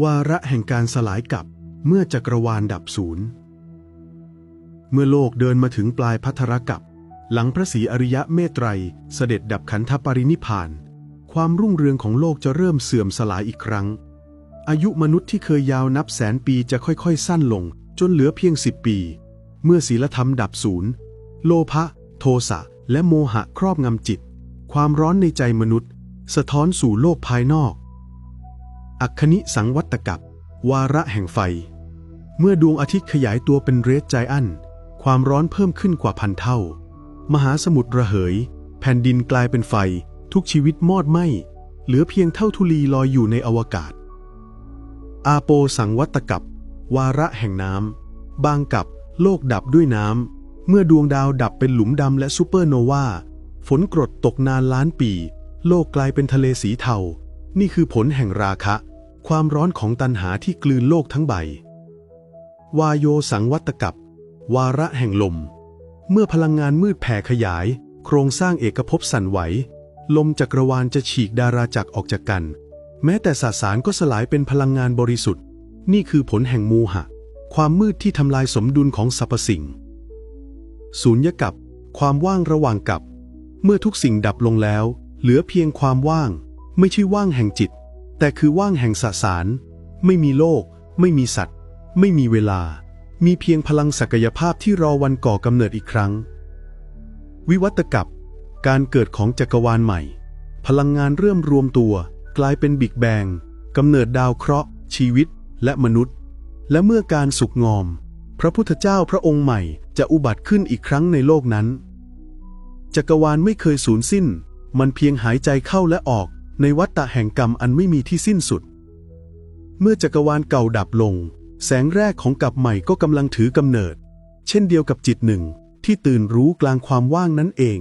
วาระแห่งการสลายกับเมื่อจักรวาลดับศูนย์ เมื่อโลกเดินมาถึงปลายพัทรกับหลังพระศรีอริยะเมตไตรเสด็จดับขันธปรินิพพาน ความรุ่งเรืองของโลกจะเริ่มเสื่อมสลายอีกครั้ง อายุมนุษย์ที่เคยยาวนับแสนปีจะค่อยๆ สั้นลง จนเหลือเพียงสิบปี เมื่อศีลธรรมดับศูนย์ โลภะ โทสะ และโมหะครอบงำจิต ความร้อนในใจมนุษย์ สะท้อนสู่โลกภายนอก อัคคณิสังวัตกับ วาระแห่งไฟ เมื่อดวงอาทิตย์ขยายตัวเป็นเรดไจอันความร้อนเพิ่มขึ้นกว่าพันเท่า มหาสมุทรระเหย แผ่นดินกลายเป็นไฟ ทุกชีวิตมอดไหมเหลือเพียงเท่าธุลีลอยอยู่ในอวกาศ อาโปสังวัตกับ วาระแห่งน้ำบางกับโลกดับด้วยน้ำ เมื่อดวงดาวดับเป็นหลุมดำและซูเปอร์โนวา ฝนกรดตกนานล้านปี โลกกลายเป็นทะเลสีเทา นี่คือผลแห่งราคะ ความร้อนของตันหาที่กลืนโลกทั้งใบ วายโยสังวัตกับ วาระแห่งลม เมื่อพลังงานมืดแผ่ขยาย โครงสร้างเอกภพสั่นไหว ลมจักรวาลจะฉีกดาราจักรออกจากกัน แม้แต่สสารก็สลายเป็นพลังงานบริสุทธิ์ นี่คือผลแห่งมูหะ ความมืดที่ทำลายสมดุลของสรรพสิ่งสูญญกับ ความว่างระหว่างกับ เมื่อทุกสิ่งดับลงแล้ว เหลือเพียงความว่าง ไม่ใช่ว่างแห่งจิต แต่คือว่างแห่งสสาร ไม่มีโลก ไม่มีสัตว์ ไม่มีเวลา มีเพียงพลังศักยภาพที่รอวันก่อกำเนิดอีกครั้ง วิวัตกับ การเกิดของจักรวาลใหม่ พลังงานเริ่มรวมตัว กลายเป็นบิ๊กแบงกำเนิดดาวเคราะห์ ชีวิต และมนุษย์ และเมื่อการสุกงอม พระพุทธเจ้าพระองค์ใหม่จะอุบัติขึ้นอีกครั้งในโลกนั้น จักรวาลไม่เคยสูญสิ้น มันเพียงหายใจเข้าและออก ในวัฏฏะแห่งกรรมอันไม่มีที่สิ้นสุด เมื่อจักรวาลเก่าดับลง แสงแรกของกับใหม่ก็กำลังถือกำเนิด เช่นเดียวกับจิตหนึ่งที่ตื่นรู้กลางความว่างนั้นเอง